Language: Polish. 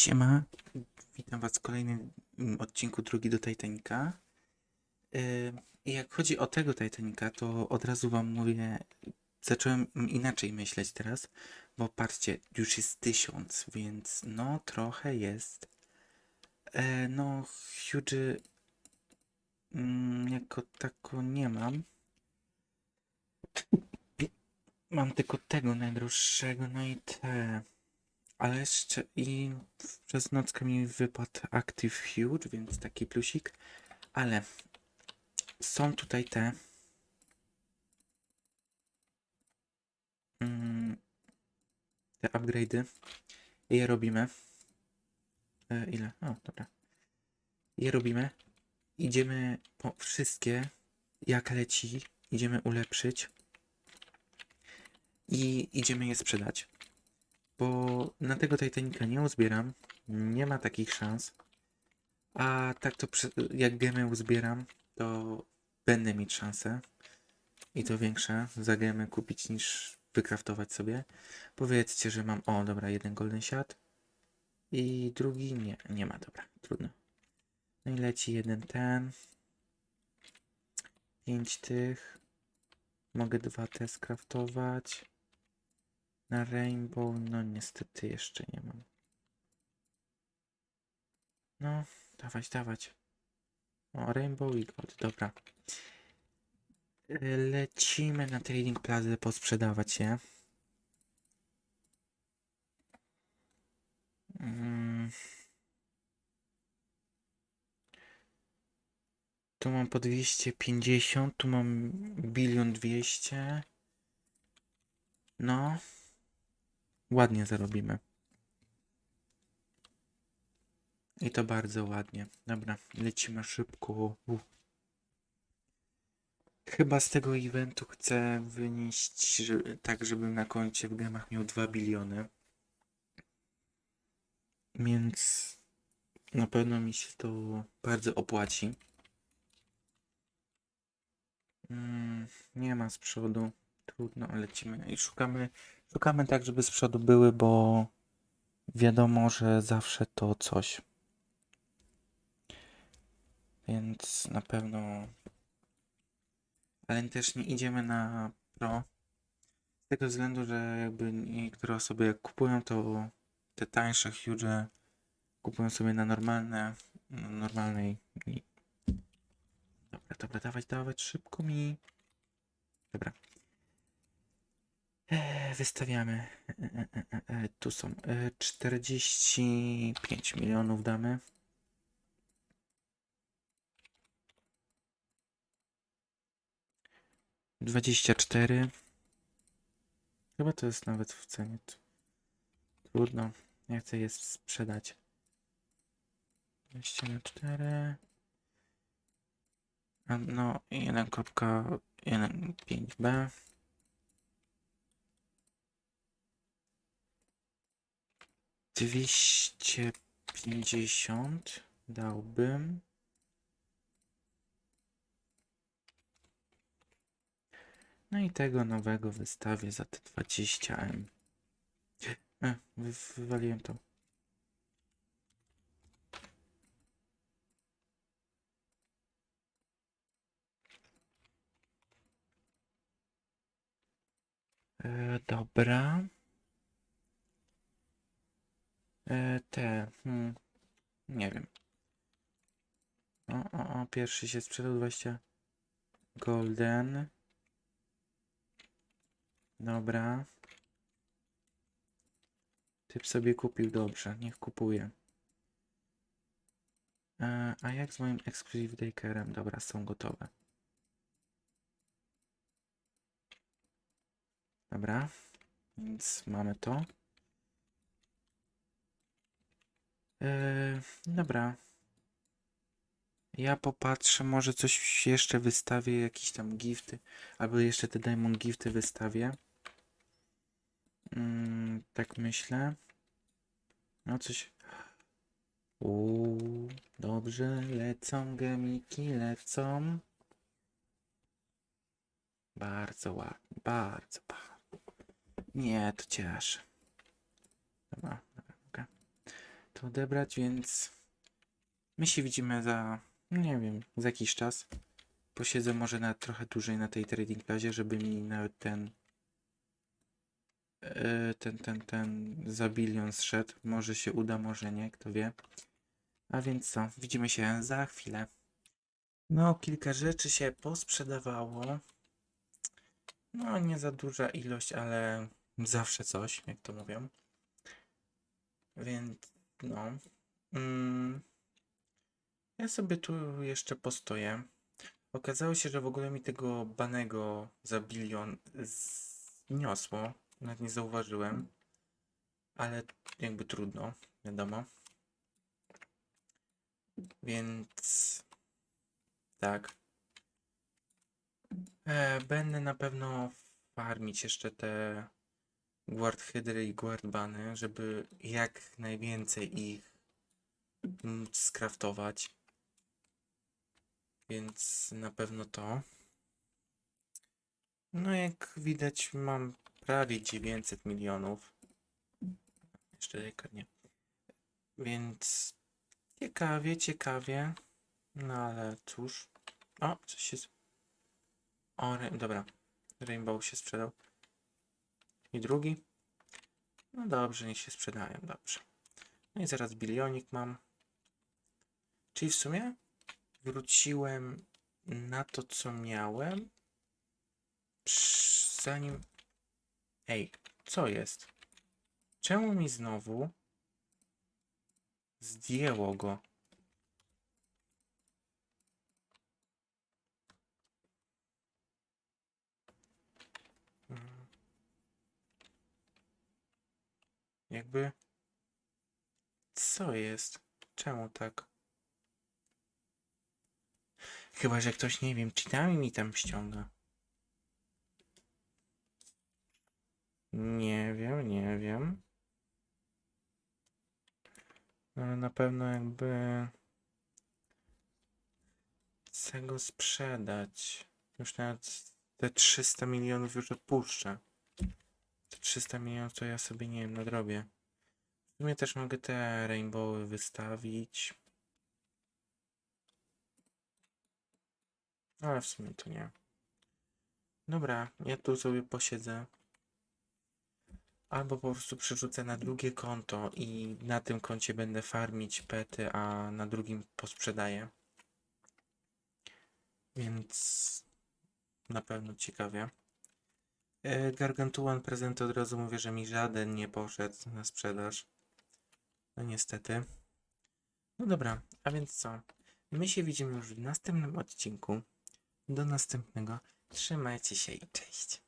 Siema, witam was w kolejnym mm, odcinku Drogi do Titanica. I jak chodzi o tego Titanica, to od razu wam mówię, zacząłem inaczej myśleć teraz, bo patrzcie, już jest tysiąc, więc no trochę jest. E, no, huge mm, jako tako nie mam. Mam tylko tego najdroższego, no i te. Ale jeszcze i przez nockę mi wypadł Active Huge, więc taki plusik. Ale są tutaj te. Mm, te upgrade'y. Je robimy. E, ile? O, dobra. Je robimy. Idziemy po wszystkie, jak leci. Idziemy ulepszyć. I idziemy je sprzedać bo na tego Titanica nie uzbieram, nie ma takich szans. A tak to jak gemy uzbieram, to będę mieć szansę. I to większe za gemy kupić niż wykraftować sobie. Powiedzcie, że mam, o dobra, jeden golden shot. I drugi nie, nie ma, dobra, trudno. No i leci jeden ten. Pięć tych. Mogę dwa te skraftować. Na Rainbow, no niestety jeszcze nie mam. No, dawać, dawać. O, Rainbow i Gold, dobra. Y, Lecimy na Trading Plaza posprzedawać je. Mm. Tu mam po 250, tu mam bilion 200. No. Ładnie zarobimy. I to bardzo ładnie. Dobra, lecimy szybko. Uf. Chyba z tego eventu chcę wynieść tak, żebym na koncie w gemach miał 2 biliony. Więc na pewno mi się to bardzo opłaci. Mm, nie ma z przodu. Trudno, lecimy i szukamy Szukamy tak, żeby z przodu były, bo wiadomo, że zawsze to coś. Więc na pewno. Ale też nie idziemy na pro. Z tego względu, że jakby niektóre osoby jak kupują, to te tańsze huge kupują sobie na normalne, na normalnej. Dobra, dobra, dawać, dawać szybko mi. Dobra. E, Wystawiamy. E, e, Tu są e, 45 milionów damy. Dwadzieścia cztery. Chyba to jest nawet w cenie. Trudno. Ja chcę je sprzedać. 24. A, No, 1.15b. Dwieście pięćdziesiąt dałbym. No i tego nowego wystawię za te 20M. E, wy, wywaliłem to. E, dobra. E, te. Hmm, nie wiem. O, o, o, pierwszy się sprzedał 20. Golden. Dobra. Typ sobie kupił dobrze, niech kupuje. E, a jak z moim Exclusive Dakerem? Dobra, są gotowe. Dobra, więc mamy to. Eee, dobra. Ja popatrzę, może coś jeszcze wystawię, jakieś tam gifty, albo jeszcze te diamond gifty wystawię. Mm, tak myślę. No coś. Uuu, dobrze, lecą gemiki, lecą. Bardzo ładnie, bardzo, bardzo. Nie, to cieszy. Dobra. To odebrać, więc my się widzimy za, nie wiem, za jakiś czas. Posiedzę może nawet trochę dłużej na tej trading plazie, żeby mi nawet ten e, ten, ten, ten za bilion zszedł. Może się uda, może nie, kto wie. A więc co, widzimy się za chwilę. No, kilka rzeczy się posprzedawało. No, nie za duża ilość, ale zawsze coś, jak to mówią. Więc, no. Mm, ja sobie tu jeszcze postoję. Okazało się, że w ogóle mi tego banego za bilion zniosło. Nawet nie zauważyłem. Ale jakby trudno, wiadomo. Więc tak. E, będę na pewno farmić jeszcze te guard hydry i guard bany, żeby jak najwięcej ich móc skraftować. Więc na pewno to. No jak widać mam prawie 900 milionów. Jeszcze delikatnie. Więc ciekawie, ciekawie. No ale cóż. O, coś z- O, dobra. Rainbow się sprzedał. I drugi. No dobrze, niech się sprzedają, dobrze. No i zaraz bilionik mam. Czyli w sumie wróciłem na to, co miałem. Zanim... Ej, co jest? Czemu mi znowu zdjęło go? Jakby... Co jest? Czemu tak? Chyba, że ktoś, nie wiem, cheatami mi tam ściąga. Nie wiem, nie wiem. Ale na pewno jakby chcę go sprzedać. Już nawet te 300 milionów już odpuszczę. Te 300 milionów to ja sobie nie wiem, nadrobię. W sumie też mogę te rainbowy wystawić. Ale w sumie to nie. Dobra, ja tu sobie posiedzę. Albo po prostu przerzucę na drugie konto i na tym koncie będę farmić pety, a na drugim posprzedaję. Więc na pewno ciekawie. E, Gargantuan prezent od razu mówię, że mi żaden nie poszedł na sprzedaż. No niestety. No dobra, a więc co? My się widzimy już w następnym odcinku. Do następnego. Trzymajcie się i cześć.